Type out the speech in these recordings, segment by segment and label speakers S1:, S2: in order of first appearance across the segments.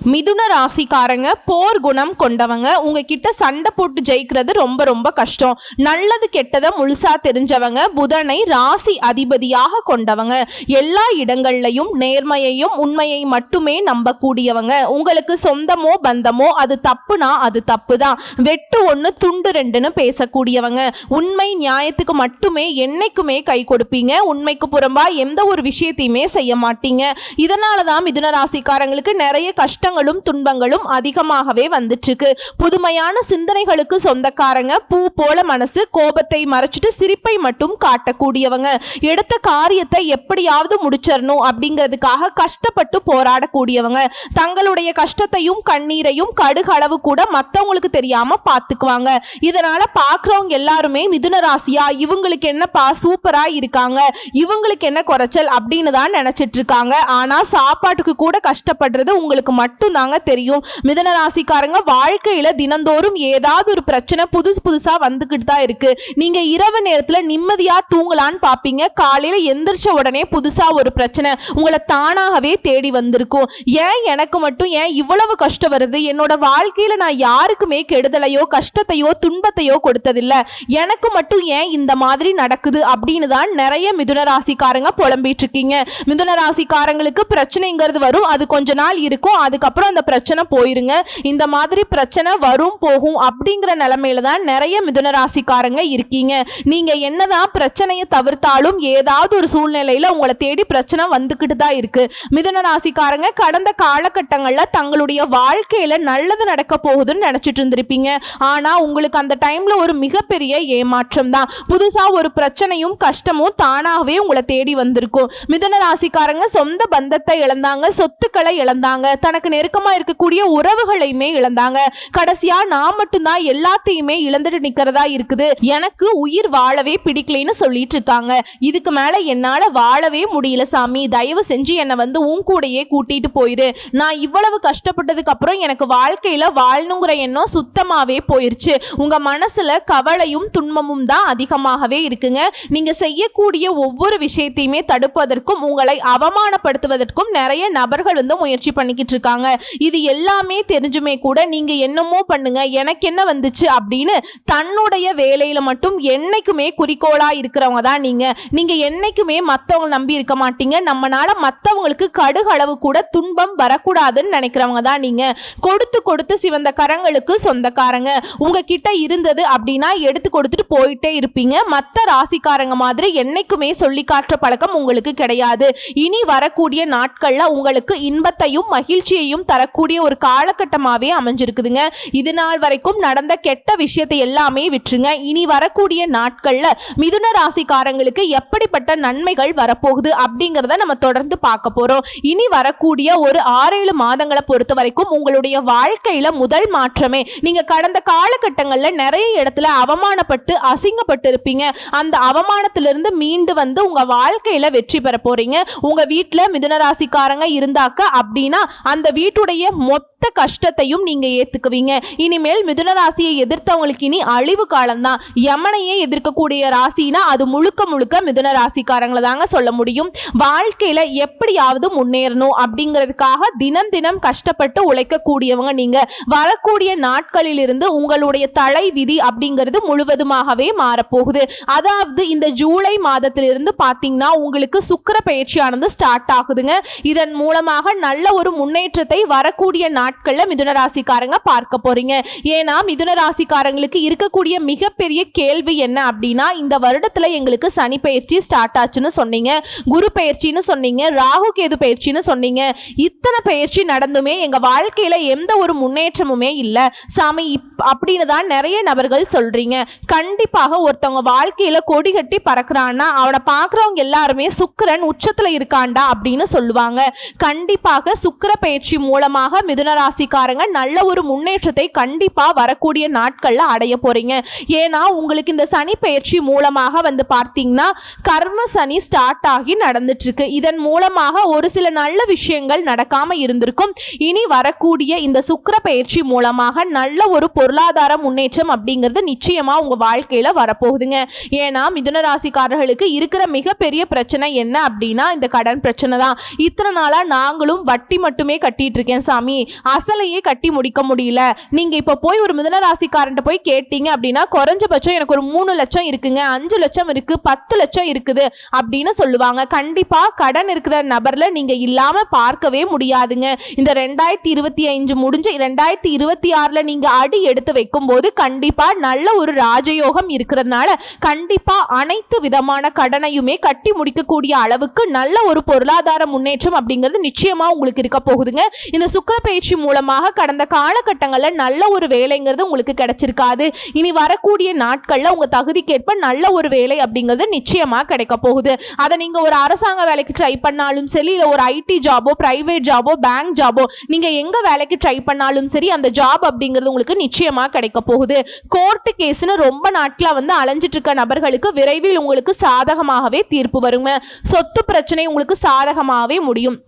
S1: மிதுன ராசிக்காரங்க போர் குணம் கொண்டவங்க உங்ககிட்ட சண்டை போட்டு ஜெயிக்கிறது ரொம்ப ரொம்ப கஷ்டம். நல்லது கெட்டதை முழுசா தெரிஞ்சவங்க புதனை ராசி அதிபதியாக கொண்டவங்க. எல்லா இடங்கள்லையும் நேர்மையையும் உண்மையை மட்டுமே நம்பக்கூடியவங்க. உங்களுக்கு சொந்தமோ பந்தமோ அது தப்புனா அது தப்பு தான் வெட்டு ஒன்று துண்டு ரெண்டுன்னு பேசக்கூடியவங்க. உண்மை நியாயத்துக்கு மட்டுமே என்னைக்குமே கை கொடுப்பீங்க. உண்மைக்கு புறம்பா எந்த ஒரு விஷயத்தையுமே செய்ய மாட்டீங்க. இதனால தான் மிதுன ராசிக்காரங்களுக்கு நிறைய கஷ்டம் கஷ்டங்களும் துன்பங்களும் அதிகமாகவே வந்துட்டு இருக்கு புதுமையான சிந்தனைகளுக்கு சொந்தக்காரங்க பூ போல மனசு கோபத்தை மறைச்சிட்டு சிரிப்பை மட்டும் காட்டக்கூடியவங்க. எடுத்த காரியத்தை எப்படியாவது முடிச்சிடணும் அப்படிங்கிறதுக்காக கஷ்டப்பட்டு போராடக்கூடியவங்க. தங்களுடைய கஷ்டத்தையும் கண்ணீரையும் கடுகளவு கூட மற்றவங்களுக்கு தெரியாம பார்த்துக்குவாங்க இதனால பார்க்குறவங்க எல்லாருமே மிதுன ராசியா இவங்களுக்கு என்னப்பா சூப்பரா இருக்காங்க இவங்களுக்கு என்ன குறைச்சல் அப்படின்னு தான் நினைச்சிட்டு இருக்காங்க. ஆனா சாப்பாட்டுக்கு கூட கஷ்டப்படுறது உங்களுக்கு மட்டும் மட்டும்தாங்க தெரியும். மிதுன ராசிக்காரங்க வாழ்க்கையில தினந்தோறும் ஏதாவது ஒரு பிரச்சனை புதுசு புதுசா வந்துகிட்டு தான் இருக்கு. நீங்க இரவு நேரத்துல நிம்மதியா தூங்கலான்னு பாப்பீங்க. காலையில எந்திரிச்ச உடனே புதுசா ஒரு பிரச்சனை உங்களை தானாகவே தேடி வந்திருக்கும். ஏன் எனக்கு மட்டும்? ஏன் இவ்வளவு கஷ்டம் வருது? என்னோட வாழ்க்கையில நான் யாருக்குமே கெடுதலையோ கஷ்டத்தையோ துன்பத்தையோ கொடுத்ததில்ல. எனக்கு மட்டும் ஏன் இந்த மாதிரி நடக்குது அப்படின்னு தான் நிறைய மிதுன ராசிக்காரங்க புலம்பிட்டு இருக்கீங்க. மிதுன ராசிக்காரங்களுக்கு பிரச்சனைங்கிறது வரும். அது கொஞ்ச நாள் இருக்கும். அதுக்கு அதுக்கப்புறம் அந்த பிரச்சனை போயிருங்க. இந்த மாதிரி பிரச்சனை வரும் போகும் அப்படிங்கிற நிலமையில தான் நிறைய மிதுன ராசிக்காரங்க இருக்கீங்க. நீங்க என்னதான் பிரச்சனையை தவிர்த்தாலும் ஏதாவது ஒரு சூழ்நிலையில உங்களை தேடி பிரச்சனை வந்துக்கிட்டு தான் இருக்கு. மிதுன ராசிக்காரங்க கடந்த காலகட்டங்களில் தங்களுடைய வாழ்க்கையில நல்லது நடக்க போகுதுன்னு நினைச்சிட்டு இருந்திருப்பீங்க. ஆனா உங்களுக்கு அந்த டைம்ல ஒரு மிகப்பெரிய ஏமாற்றம் தான். புதுசா ஒரு பிரச்சனையும் கஷ்டமும் தானாகவே உங்களை தேடி வந்திருக்கும். மிதுன ராசிக்காரங்க சொந்த பந்தத்தை இழந்தாங்க சொத்துக்களை இழந்தாங்க. தனக்கு நெருக்கமா இருக்கக்கூடிய உறவுகளையுமே இழந்தாங்க. கடைசியா நான் மட்டும்தான் எல்லாத்தையுமே இழந்துட்டு நிக்கிறதா இருக்குது. எனக்கு உயிர் வாழவே பிடிக்கலைன்னு சொல்லிட்டு இருக்காங்க. இதுக்கு மேல என்னால வாழவே முடியல சாமி. தயவு செஞ்சு என்னை வந்து உன் கூடயே கூட்டிட்டு போயிரு. நான் இவ்வளவு கஷ்டப்பட்டதுக்கு அப்புறம் எனக்கு வாழ்க்கையில வாழணுங்கிற எண்ணம் சுத்தமாவே போயிருச்சு. உங்க மனசுல கவலையும் துன்பமும் தான் அதிகமாகவே இருக்குங்க. நீங்க செய்யக்கூடிய ஒவ்வொரு விஷயத்தையுமே தடுப்பதற்கும் உங்களை அவமானப்படுத்துவதற்கும் நிறைய நபர்கள் வந்து முயற்சி பண்ணிக்கிட்டு இருக்காங்க. இது எல்லாமே தெரிஞ்சுமே கூட நீங்க என்னமோ பண்ணுங்க எனக்கு என்ன வந்துச்சு அப்படின்னு தன்னுடைய வேலையில மட்டும் என்னைக்குமே குறிக்கோளா இருக்கிறவங்க தான் நீங்க. நீங்க என்னைக்குமே மத்தவங்க நம்பி இருக்க மாட்டீங்க. நம்மனால மத்தவங்களுக்கு கடுகளவு கூட துன்பம் வரக்கூடாதுன்னு நினைக்கிறவங்க தான் நீங்க. கொடுத்து கொடுத்து சிவந்த கரங்களுக்கு சொந்தக்காரங்க. உங்ககிட்ட இருந்தது அப்படின்னா எடுத்து கொடுத்துட்டு போயிட்டே இருப்பீங்க. மற்ற ராசிக்காரங்க மாதிரி என்னைக்குமே சொல்லி காட்டுற பழக்கம் உங்களுக்கு கிடையாது. இனி வரக்கூடிய நாட்கள்ல உங்களுக்கு இன்பத்தையும் மகிழ்ச்சியையும் தரக்கூடிய ஒரு காலகட்டமாகவே அமைஞ்சிருக்குதுங்க. இது நாள் வரைக்கும் நடந்த கெட்ட விஷயத்தை எல்லாமே விட்டுருங்க இனி வரக்கூடிய நாட்கள்ல மிதுன ராசிக்காரங்களுக்கு எப்படிப்பட்ட நன்மைகள் வரப்போகுது அப்படிங்கிறத நம்ம தொடர்ந்து பார்க்க போறோம். இனி வரக்கூடிய ஒரு ஆறேழு மாதங்களை பொறுத்த வரைக்கும் உங்களுடைய வாழ்க்கையில முதல் மாற்றமே. நீங்க கடந்த காலகட்டங்கள்ல நிறைய இடத்துல அவமானப்பட்டு அசிங்கப்பட்டு இருப்பீங்க அந்த அவமானத்திலிருந்து மீண்டு வந்து உங்க வாழ்க்கையில வெற்றி பெற போறீங்க. உங்க வீட்டில் மிதுன ராசிக்காரங்க இருந்தாக்க அப்படின்னா அந்த வீட்டுடைய மொத்த கஷ்டத்தையும் நீங்க ஏத்துக்குவீங்க. இனிமேல் மிதுன ராசியை எதிர்த்தவங்களுக்கு இனி அழிவு காலம்தான். யமனையே எதிர்க்கக்கூடிய ராசினா அது முழுக்க முழுக்க மிதுன ராசிக்காரங்களை தாங்க சொல்ல முடியும். வாழ்க்கையில எப்படியாவது முன்னேறணும் அப்படிங்கிறதுக்காக தினம் தினம் கஷ்டப்பட்டு உழைக்கக்கூடியவங்க நீங்க. வரக்கூடிய நாட்களில் இருந்து உங்களுடைய தலை விதி அப்படிங்கிறது முழுவதுமாகவே மாறப்போகுது. அதாவது இந்த ஜூலை மாதத்திலிருந்து பார்த்தீங்கன்னா உங்களுக்கு சுக்கிர பயிற்சியானது ஸ்டார்ட் ஆகுதுங்க. இதன் மூலமாக நல்ல ஒரு முன்னேற்றத்தை வரக்கூடிய நாட்கள் நாட்களில் மிதுன ராசிக்காரங்க பார்க்க போறீங்க. ஏன்னா மிதுன ராசிக்காரங்களுக்கு இருக்கக்கூடிய மிகப்பெரிய கேள்வி என்ன அப்படின்னா இந்த வருடத்துல எங்களுக்கு சனி பயிற்சி ஸ்டார்ட் ஆச்சுன்னு சொன்னீங்க. குரு பயிற்சின்னு சொன்னீங்க. ராகு கேது பயிற்சின்னு சொன்னீங்க. இத்தனை பயிற்சி நடந்துமே எங்க வாழ்க்கையில எந்த ஒரு முன்னேற்றமுமே இல்லை. சாமி இப் அப்படின்னு தான் நிறைய நபர்கள் சொல்றீங்க. கண்டிப்பாக ஒருத்தவங்க வாழ்க்கையில கொடி கட்டி பறக்குறான்னா அவனை பார்க்குறவங்க எல்லாருமே சுக்கரன் உச்சத்துல இருக்காண்டா அப்படின்னு சொல்லுவாங்க. கண்டிப்பாக சுக்கர பயிற்சி மூலமாக மிதுன ராசிக்காரங்க நல்ல ஒரு முன்னேற்றத்தை கண்டிப்பாக வரக்கூடிய நாட்களில் அடைய போறீங்க. ஏன்னா உங்களுக்கு இந்த சனி பயிற்சி மூலமாக வந்து பார்த்தீங்கன்னா கர்ம சனி ஸ்டார்ட் ஆகி நடந்துட்டுருக்கு. இதன் மூலமாக ஒரு சில நல்ல விஷயங்கள் நடக்காமல் இருந்திருக்கும். இனி வரக்கூடிய இந்த சுக்கிர பயிற்சி மூலமாக நல்ல ஒரு பொருளாதார முன்னேற்றம் அப்படிங்கிறது நிச்சயமாக உங்கள் வாழ்க்கையில் வரப்போகுதுங்க. ஏன்னா மிதுன ராசிக்காரர்களுக்கு இருக்கிற மிகப்பெரிய பிரச்சனை என்ன அப்படின்னா இந்த கடன் பிரச்சனை தான். இத்தனை நாளாக நாங்களும் வட்டி மட்டுமே கட்டிகிட்டு இருக்கேன் சாமி. அசலையே கட்டி முடிக்க முடியல. நீங்க இப்ப போய் ஒரு மிதனராசிக்காரன்ட்ட போய் கேட்டீங்க அப்படின்னா குறைஞ்சபட்சம் எனக்கு ஒரு மூணு லட்சம் இருக்குங்க. அஞ்சு லட்சம் இருக்கு பத்து லட்சம் இருக்குது அப்படின்னு சொல்லுவாங்க. கண்டிப்பா கடன் இருக்கிற நபர்ல நீங்க இல்லாம பார்க்கவே முடியாதுங்க. இந்த ரெண்டாயிரத்தி இருபத்தி அஞ்சு முடிஞ்சு ரெண்டாயிரத்தி இருபத்தி ஆறுல நீங்க அடி எடுத்து வைக்கும் போது கண்டிப்பா நல்ல ஒரு ராஜயோகம் இருக்கிறதுனால கண்டிப்பா அனைத்து விதமான கடனையுமே கட்டி முடிக்கக்கூடிய அளவுக்கு நல்ல ஒரு பொருளாதார முன்னேற்றம் அப்படிங்கிறது நிச்சயமா உங்களுக்கு இருக்க போகுதுங்க. இந்த சுக்கர பயிற்சி மூலமாக கடந்த காலகட்டங்களில் நல்ல ஒரு வேலைங்கிறது உங்களுக்கு கிடைச்சிருக்காது. இனி வரக்கூடிய நாட்களில் உங்கள் தகுதிக்கேற்ப நல்ல ஒரு வேலை அப்படிங்கிறது நிச்சயமாக கிடைக்க போகுது. அதை நீங்கள் ஒரு அரசாங்க வேலைக்கு ட்ரை பண்ணாலும் சரி இல்லை ஒரு ஐடி ஜாபோ ப்ரைவேட் ஜாபோ பேங்க் ஜாபோ நீங்கள் எங்கே வேலைக்கு ட்ரை பண்ணாலும் சரி அந்த ஜாப் அப்படிங்கிறது உங்களுக்கு நிச்சயமாக கிடைக்க போகுது. கோர்ட்டு கேஸ்னு ரொம்ப நாட்களா வந்து அலைஞ்சிட்டு இருக்க நபர்களுக்கு விரைவில் உங்களுக்கு சாதகமாகவே தீர்ப்பு வருங்க. சொத்து பிரச்சனை உங்களுக்கு சாதகமாகவே முடியும்.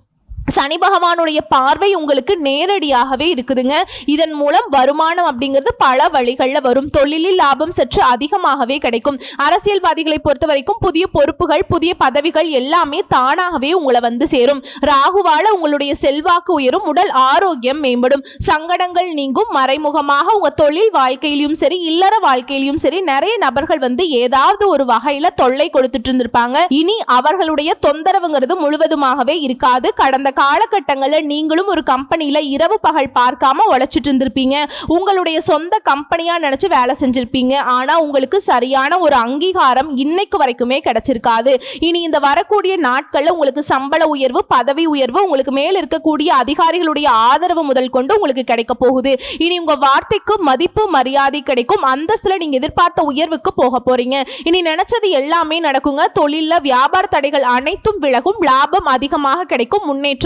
S1: சனி பகவானுடைய பார்வை உங்களுக்கு நேரடியாகவே இருக்குதுங்க. இதன் மூலம் வருமானம் அப்படிங்கிறது பல வழிகளில் வரும். தொழிலில் லாபம் சற்று அதிகமாகவே கிடைக்கும். அரசியல்வாதிகளை பொறுத்த வரைக்கும் புதிய பொறுப்புகள் புதிய பதவிகள் எல்லாமே தானாகவே உங்களை வந்து சேரும். ராகுவால உங்களுடைய செல்வாக்கு உயரும் உடல் ஆரோக்கியம் மேம்படும். சங்கடங்கள் நீங்கும். மறைமுகமாக உங்க தொழில் வாழ்க்கையிலும் சரி இல்லற வாழ்க்கையிலும் சரி நிறைய நபர்கள் வந்து ஏதாவது ஒரு வகையில தொல்லை கொடுத்துட்டு இருந்திருப்பாங்க. இனி அவர்களுடைய தொந்தரவுங்கிறது முழுவதுமாகவே இருக்காது. கடந்த காலகட்டங்களில் நீங்களும் ஒரு கம்பெனியில் இரவு பகல் பார்க்காம உழைச்சிட்டு இருந்திருப்பீங்க. உங்களுடைய சொந்த கம்பெனியாக நினச்சி வேலை செஞ்சுருப்பீங்க. ஆனால் உங்களுக்கு சரியான ஒரு அங்கீகாரம் இன்னைக்கு வரைக்குமே கிடைச்சிருக்காது. இனி இந்த வரக்கூடிய நாட்களில் உங்களுக்கு சம்பள உயர்வு பதவி உயர்வு உங்களுக்கு மேல் இருக்கக்கூடிய அதிகாரிகளுடைய ஆதரவு முதல் கொண்டு உங்களுக்கு கிடைக்க போகுது. இனி உங்கள் வார்த்தைக்கு மதிப்பு மரியாதை கிடைக்கும். அந்தஸ்தில் நீங்கள் எதிர்பார்த்த உயர்வுக்கு போக போகிறீங்க இனி நினச்சது எல்லாமே நடக்குங்க. தொழிலில் வியாபார தடைகள் அனைத்தும் விலகும். லாபம் அதிகமாக கிடைக்கும். முன்னேற்றம்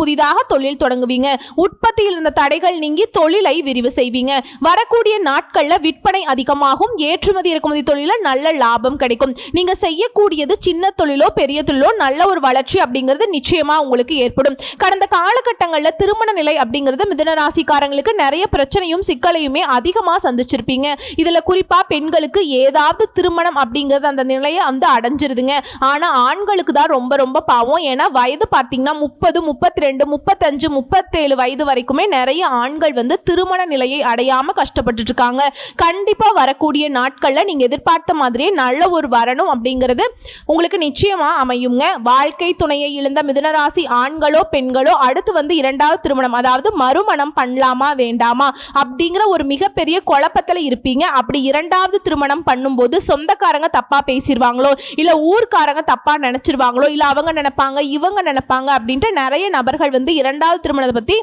S1: புதிதாக தொழில் தொடங்குவீங்க. உற்பத்தியில் இருந்த தடைகள் நீங்கி தொழிலை விரிவு செய்வீங்க. வரக்கூடிய நாட்கள்ல விற்பனை அதிகமாகும். ஏற்றுமதி இறக்குமதி தொழில நல்ல லாபம் கிடைக்கும். நீங்க செய்யக்கூடியது சின்ன தொழிலோ பெரிய தொழிலோ நல்ல ஒரு வளர்ச்சி அப்படிங்கிறது நிச்சயமா உங்களுக்கு ஏற்படும். கடந்த காலகட்டங்களில் திருமண நிலை அப்படிங்கிறது மிதனராசிக்காரங்களுக்கு நிறைய பிரச்சனையும் சிக்கலையுமே அதிகமாக சந்திச்சிருப்பீங்க. இதில் குறிப்பாக பெண்களுக்கு ஏதாவது திருமணம் அப்படிங்கிறது அந்த நிலையை வந்து அடைஞ்சிருதுங்க. ஆனால் ஆண்களுக்கு தான் ரொம்ப ரொம்ப பாவம். ஏன்னா வயது பார்த்தீங்கன்னா முப்பது முப்பத்தி ரெண்டு முப்பத்தஞ்சு முப்பத்தேழு வயது வரைக்குமே நிறைய ஆண்கள் வந்து திருமண நிலையை அடையாம கஷ்டப்பட்டுட்டு இருக்காங்க. கண்டிப்பா வரக்கூடிய நாட்கள்ல நீங்க எதிர்பார்த்த மாதிரியே நல்ல ஒரு வரணும் அப்படிங்கிறது உங்களுக்கு நிச்சயமா அமையுங்க. வாழ்க்கை துணையை இழந்த மிதுனராசி ஆண்களோ பெண்களோ அடுத்து வந்து இரண்டாவது திருமணம் அதாவது மறுமணம் பண்ணலாமா வேண்டாமா அப்படிங்கிற ஒரு மிகப்பெரிய குழப்பத்தில் இருப்பீங்க. அப்படி இரண்டாவது திருமணம் பண்ணும்போது சொந்தக்காரங்க தப்பா பேசிடுவாங்களோ இல்ல ஊர்க்காரங்க தப்பா நினைச்சிருவாங்களோ இல்ல அவங்க நினைப்பாங்க இவங்க நினைப்பாங்க அப்படின்ட்டு நிறைய நபர்கள் வந்து இரண்டாவது திருமணத்தை பற்றி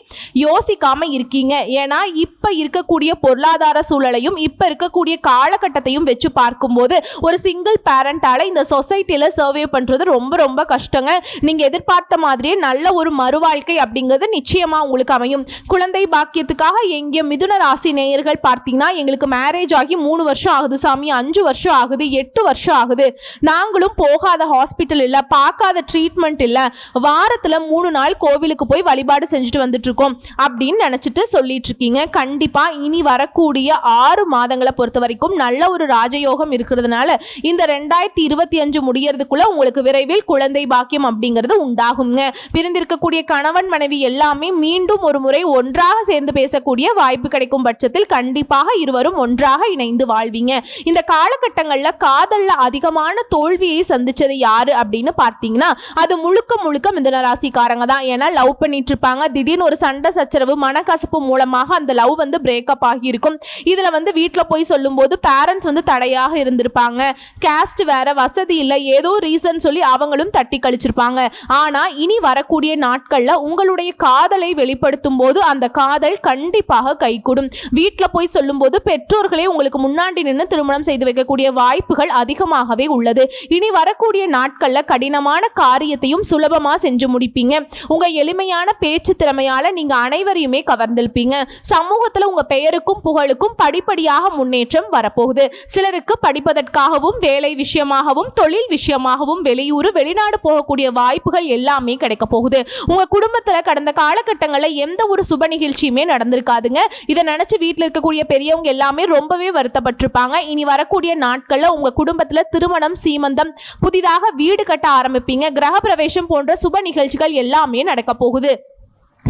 S1: யோசிக்காம இருக்கீங்க. ஏன்னா இப்போ இருக்கக்கூடிய பொருளாதார சூழலையும் இப்போ இருக்கக்கூடிய காலகட்டத்தையும் வச்சு பார்க்கும்போது ஒரு சிங்கிள் பேரண்டால இந்த சொசைட்டியில் சர்வே பண்ணுறது ரொம்ப ரொம்ப கஷ்டங்க. நீங்கள் எதிர்பார்த்த மாதிரியே நல்ல ஒரு மறுவாழ்க்கை அப்படிங்கிறது நிச்சயமாக உங்களுக்கு அமையும். குழந்தை பாக்கியத்துக்காக எங்கே மிதுன ராசி நேயர்கள் பார்த்தீங்கன்னா எங்களுக்கு மேரேஜ் ஆகி மூணு வருஷம் ஆகுது சாமி அஞ்சு வருஷம் ஆகுது எட்டு வருஷம் ஆகுது. நாங்களும் போகாத ஹாஸ்பிட்டல் இல்லை பார்க்காத ட்ரீட்மெண்ட் இல்லை. வாரத்தில் மூணு நாள் கோவிலுக்கு போய் வழிபாடு செஞ்சுட்டு வந்துட்டு இருக்கோம் அப்படின்னு நினச்சிட்டு சொல்லிட்டு இருக்கீங்க கண்டிப்பாக இனி வரக்கூடிய ஆறு மாதங்களை பொறுத்த வரைக்கும் நல்ல ஒரு ராஜயோகம் இருக்கிறதுனால இந்த ரெண்டாயிரத்தி இருபத்தி அஞ்சு முடியறதுக்குள்ள உங்களுக்கு விரைவில் குழந்தை பாக்கியம் அப்படிங்கிறது உண்டாகுங்க. பிரிந்திருக்கக்கூடிய கணவன் மனைவி எல்லாமே மீண்டும் ஒரு முறை ஒன்றாக சேர்ந்து பேசக்கூடிய வாய்ப்பு கிடைக்கும் பட்சத்தில் கண்டிப்பாக இருவரும் ஒன்றாக இணைந்து வாழ்வீங்க. இந்த காலகட்டங்களில் காதல்ல அதிகமான தோல்வியை சந்திச்சது யாரு அப்படின்னு பார்த்தீங்கன்னா அது முழுக்க முழுக்க மிதன ராசிக்காரங்க தான். ஏன்னா லவ் பண்ணிட்டு இருப்பாங்க திடீர்னு ஒரு சண்டை சச்சரவு மனக்கசப்பு மூலமாக அந்த லவ் வந்து பிரேக்கப் ஆகியிருக்கும். இதில் வந்து வீட்டில் போய் சொல்லும்போது பேரண்ட்ஸ் வந்து தடையாக இருந்திருப்பாங்க. கேஸ்ட் வேற வசதி இல்லை ஏதோ ரீசன் சொல்லி அவங்களும் தட்டி கழிச்சிருப்பாங்க. ஆனால் இனி வரக்கூடிய நாட்களில் உங்களுடைய காதலை வெளிப்படுத்தும் போது அந்த காதல் கண்டிப்பாக கைகூடும். வீட்டில் போய் சொல்லும்போது பெற்றோர்களே உங்களுக்கு முன்னாடி நின்று திருமணம் செய்து வைக்கக்கூடிய வாய்ப்புகள் அதிகமாகவே உள்ளது. இனி வரக்கூடிய நாட்களில் கடினமான காரியத்தையும் சுலபமாக செஞ்சு முடிப்பீங்க. உங்கள் எளிமையான பேச்சு திறமையால நீங்க அனைவரையுமே கவர்ந்திருப்பீங்க. சமூகத்துல உங்க பெயருக்கும் புகழுக்கும் படிப்படியாக முன்னேற்றம் வரப்போகுது. சிலருக்கு படிப்பதற்காகவும் வேலை விஷயமாகவும் தொழில் விஷயமாகவும் வெளியூர் வெளிநாடு போகக்கூடிய வாய்ப்புகள் எல்லாமே கிடைக்க போகுது. உங்க குடும்பத்துல கடந்த காலகட்டங்களில் எந்த ஒரு சுப நிகழ்ச்சியுமே நடந்திருக்காதுங்க. இதை நினைச்சு வீட்டில் இருக்கக்கூடிய பெரியவங்க எல்லாமே ரொம்பவே வருத்தப்பட்டிருப்பாங்க. இனி வரக்கூடிய நாட்கள்ல உங்க குடும்பத்துல திருமணம் சீமந்தம் புதிதாக வீடு கட்ட ஆரம்பிப்பீங்க. கிரகப்பிரவேசம் போன்ற சுப நிகழ்ச்சிகள் எல்லாமே நடக்கும் நடக்க போகுது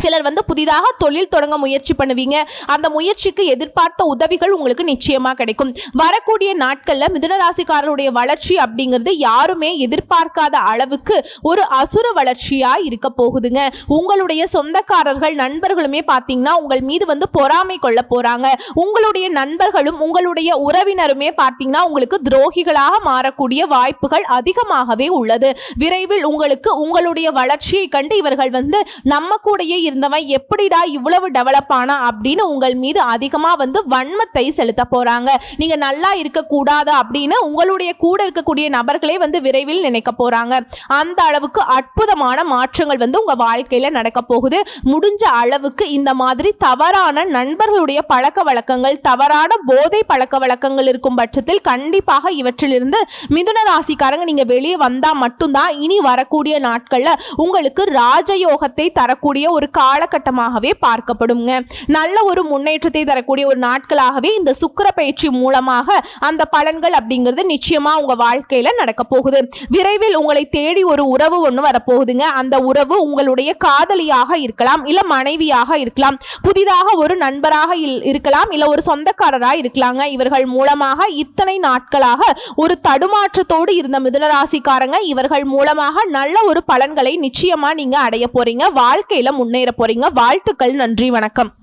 S1: சிலர் வந்து புதிதாக தொழில் தொடங்க முயற்சி பண்ணுவீங்க. அந்த முயற்சிக்கு எதிர்பார்த்த உதவிகள் உங்களுக்கு நிச்சயமா கிடைக்கும். வரக்கூடிய நாட்கள்ல மிதுனராசிக்காரருடைய வளர்ச்சி அப்படிங்கிறது யாருமே எதிர்பார்க்காத அளவுக்கு ஒரு அசுர வளர்ச்சியா இருக்க போகுதுங்க. உங்களுடைய சொந்தக்காரர்கள் நண்பர்களுமே பார்த்தீங்கன்னா உங்கள் மீது வந்து பொறாமை கொள்ள போறாங்க. உங்களுடைய நண்பர்களும் உங்களுடைய உறவினருமே பார்த்தீங்கன்னா உங்களுக்கு துரோகிகளாக மாறக்கூடிய வாய்ப்புகள் அதிகமாகவே உள்ளது. விரைவில் உங்களுக்கு உங்களுடைய வளர்ச்சியை கண்டு இவர்கள் வந்து நம்ம கூடயே இருந்தவன் எப்படிடா இவ்வளவு டெவலப் ஆனா அப்படின்னு உங்கள் மீது அதிகமாக வந்து வன்மத்தை செலுத்த போறாங்க. நீங்கள் நல்லா இருக்கக்கூடாது அப்படின்னு உங்களுடைய கூட இருக்கக்கூடிய நபர்களே வந்து விரைவில் நினைக்க போறாங்க. அந்த அளவுக்கு அற்புதமான மாற்றங்கள் வந்து உங்கள் வாழ்க்கையில் நடக்க போகுது. முடிஞ்ச அளவுக்கு இந்த மாதிரி தவறான நண்பர்களுடைய பழக்க வழக்கங்கள் தவறான போதை பழக்க வழக்கங்கள் இருக்கும் பட்சத்தில் கண்டிப்பாக இவற்றிலிருந்து மிதுன ராசிக்காரங்க நீங்கள் வெளியே வந்தால் மட்டும்தான் இனி வரக்கூடிய நாட்களில் உங்களுக்கு ராஜயோகத்தை தரக்கூடிய ஒரு காலகட்டமாகவே பார்க்கப்படுங்க. நல்ல ஒரு முன்னேற்றத்தை தரக்கூடிய ஒரு நாட்களாகவே இந்த சுக்கிர பயிற்சி மூலமாக அந்த பலன்கள் அப்படிங்கிறது நிச்சயமா உங்க வாழ்க்கையில நடக்க போகுது. விரைவில் உங்களை தேடி ஒரு உறவு ஒன்று வரப்போகுதுங்க. அந்த உறவு உங்களுடைய காதலியாக இருக்கலாம் இல்ல மனைவியாக இருக்கலாம் புதிதாக ஒரு நண்பராக இல்- இருக்கலாம் இல்ல ஒரு சொந்தக்காரராக இருக்கலாங்க. இவர்கள் மூலமாக இத்தனை நாட்களாக ஒரு தடுமாற்றத்தோடு இருந்த மிதுனராசிக்காரங்க. இவர்கள் மூலமாக நல்ல ஒரு பலன்களை நிச்சயமா நீங்க அடைய போறீங்க. வாழ்க்கையில முன்னேற போறீங்க. வாழ்த்துக்கள். நன்றி. வணக்கம்.